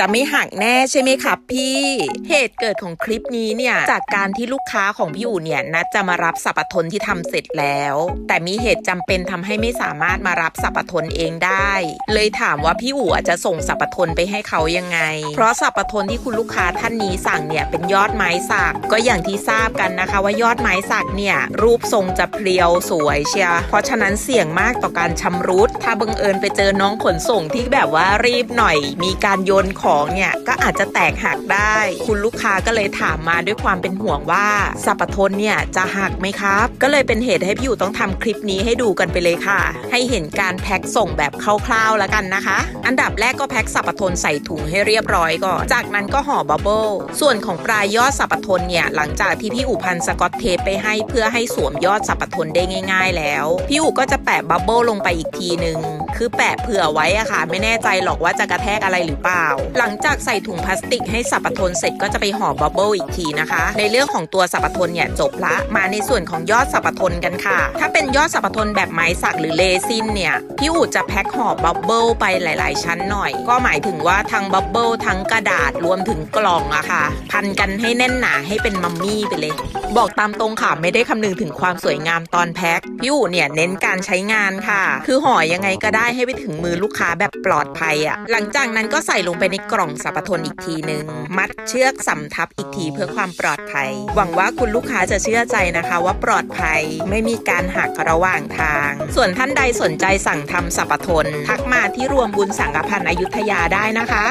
จะไม่หักแน่ใช่ไหมครับพี่ เหตุเกิดของคลิปนี้เนี่ยจากการที่ลูกค้าของพี่อู๋เนี่ยนัดจะมารับสับปะทนที่ทำเสร็จแล้ว แต่มีเหตุจำเป็นทำให้ไม่สามารถมารับสับปะทนเองได้ เลยถามว่าพี่อู๋จะส่งสับปะทนไปให้เขายังไง เพราะสับปะทนที่คุณลูกค้าท่านนี้สั่งเนี่ยเป็นยอดไม้สักก็อย่างที่ทราบกันนะคะว่ายอดไม้สักเนี่ยรูปทรงจะเพรียวสวยเชียเพราะฉะนั้นเสี่ยงมากต่อการชำรุด ถ้าบังเอิญไปเจอน้องขนส่งที่แบบว่ารีบหน่อย มีการโยนขของเนี่ยก็อาจจะแตกหักได้ คุณลูกค้าก็เลยถามมาด้วยความเป็นห่วงว่าสับปะทนเนี่ยจะหักไหมครับ ก็เลยเป็นเหตุให้พี่อยู่ต้องทำคลิปนี้ให้ดูกันไปเลยค่ะ ให้เห็นการแพ็คส่งแบบคร่าวๆแล้วกันนะคะ อันดับแรกก็แพ็คสับปะทนใส่ถุงให้เรียบร้อยก่อน จากนั้นก็ห่อบับเบิลส่วนของปลายยอดสับปะทนเนี่ยหลังจากที่พี่อู่พันสกอตเทปไปให้เพื่อให้สวมยอดสับปะทนได้ง่าย ๆ แล้ว พี่อู่ก็จะแปะบับเบิลลงไปอีกทีหนึ่ง คือแปะเผื่อไว้อะค่ะ ไม่แน่ใจหรอกว่าจะกระแทกอะไรหรือเปล่า หลังจากใส่ถุงพลาสติกให้สับปะทนเสร็จก็จะไปห่อบับเบิลอีกทีนะคะ ในเรื่องของตัวสับปะทนเนี่ยจบละ มาในส่วนของยอดสับปะทนกันค่ะ ถ้าเป็นยอดสับปะทนแบบไม้สักหรือเลซินเนี่ยพี่อู๋จะแพ็คห่อบับเบิลไปหลาย ๆ ชั้นหน่อย ก็หมายถึงว่าทั้งบับเบิลทั้งกระดาษรวมถึงกล่องอะค่ะ พันกันให้แน่นหนาให้เป็นมัมมี่ไปเลย บอกตามตรงค่ะไม่ได้คำนึงถึงความสวยงามตอนแพ็คพี่อู๋เนี่ยเน้นการใช้งานค่ะ คือห่อยังไงก็ได้ให้ไปถึงมือลูกค้าแบบปลอดภัยอะหลังจากนั้นก็ใส่ลงไปในกล่องสัปทนอีกทีหนึ่งมัดเชือกสำทับอีกทีเพื่อความปลอดภัย หวังว่าคุณลูกค้าจะเชื่อใจนะคะว่าปลอดภัยไม่มีการหักระหว่างทาง ส่วนท่านใดสนใจสั่งทำสัปทน ทักมาที่รวมบุญสังกพันธ์อยุธยาได้นะคะ